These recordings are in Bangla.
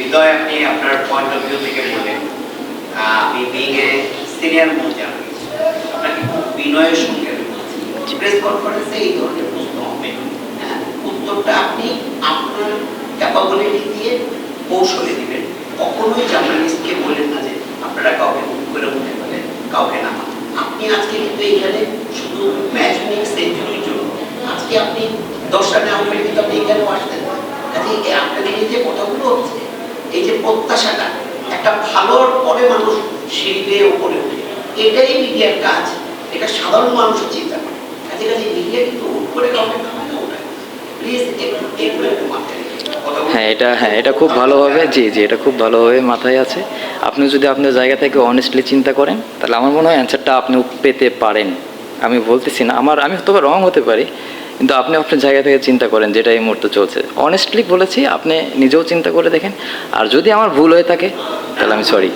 হৃদয় আপনি আপনার পয়েন্ট অফ ভিউ থেকে বলেন। বিং এ সিনিয়র আপনাকে খুব বিনয়ের সঙ্গে প্রেস কনফারেন্সে এই ধরনের প্রশ্ন হবে। হ্যাঁ, উত্তরটা আপনি আপনার ক্যাপাবিলিটি দিয়ে কৌশলে দিবেন। কখনোই জার্নালিস্টকে বলেন না যে আপনারা কাউকে করে ফেলেন কাউকে না। আপনি আজকে কিন্তু এখানে শুধু ম্যাচ উইনিং সেঞ্চুরির জন্য। আজকে আপনি দশ রানে আউট হলে কিন্তু আপনি এখানেও আসতেন কাজে আপনাদের যে কথাগুলো হচ্ছে প্রত্যাশাটা, একটা ভালোর পরে মানুষ সিঁড়ি বেয়ে উপরে ওঠে। এটাই মিডিয়ার কাজ, এটা সাধারণ মানুষের চিন্তা করে। কাজে কাজে মিডিয়া কিন্তু হুট করে কাউকে। হ্যাঁ এটা হ্যাঁ এটা খুব ভালোভাবে, জি জি, এটা খুব ভালোভাবে মাথায় আছে। আপনি যদি আপনার জায়গা থেকে অনেস্টলি চিন্তা করেন, তাহলে আমার মনে হয় অ্যান্সারটা আপনি পেতে পারেন। আমি বলতেছি না, আমার, আমি তবে রং হতে পারি কিন্তু আপনি আপনার জায়গা থেকে চিন্তা করেন যেটা এই মুহূর্তে চলছে অনেস্টলি বলেছি আপনি নিজেও চিন্তা করে দেখেন আর যদি আমার ভুল হয়ে থাকে তাহলে আমি সরি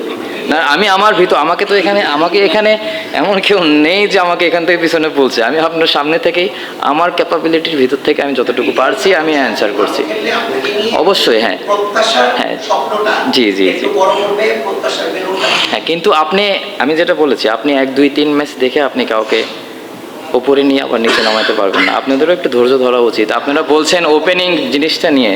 না আমি আমার ভিতর আমাকে তো এখানে আমাকে এখানে এমন কেউ নেই যে আমাকে এখান থেকে পিছনে বলছে আমি আপনার সামনে থেকেই আমার ক্যাপাবিলিটির ভিতর থেকে আমি যতটুকু পারছি আমি অ্যান্সার করছি অবশ্যই, হ্যাঁ। হ্যাঁ। জি, জি, জি। হ্যাঁ কিন্তু আপনি আমি যেটা বলেছি আপনি এক দুই তিন ম্যাচ দেখে আপনি কাউকে ওপরে নিয়ে আবার নিচে নামাতে পারবেন না। আপনাদেরও একটু ধৈর্য ধরা উচিত। আপনারা বলছেন ওপেনিং জিনিসটা নিয়ে।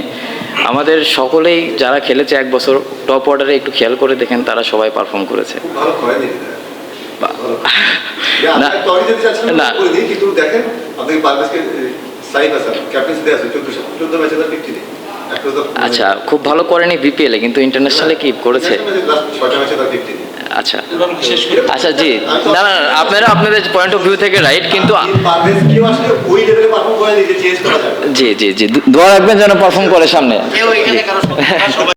আমাদের সকলেই যারা খেলেছে এক বছর টপ অর্ডারে একটু খেয়াল করে দেখেন তারা সবাই পারফর্ম করেছে। না না। কিন্তু দেখেন আচ্ছা খুব ভালো করেনি বিপিএলে কিন্তু ইন্টারন্যাশনালে কি করেছে। আচ্ছা। আচ্ছা জি। না না আপনারা আপনাদের পয়েন্ট অফ ভিউ থেকে রাইট কিন্তু জি জি জি দোয়া রাখবেন যেন পারফর্ম করে সামনে।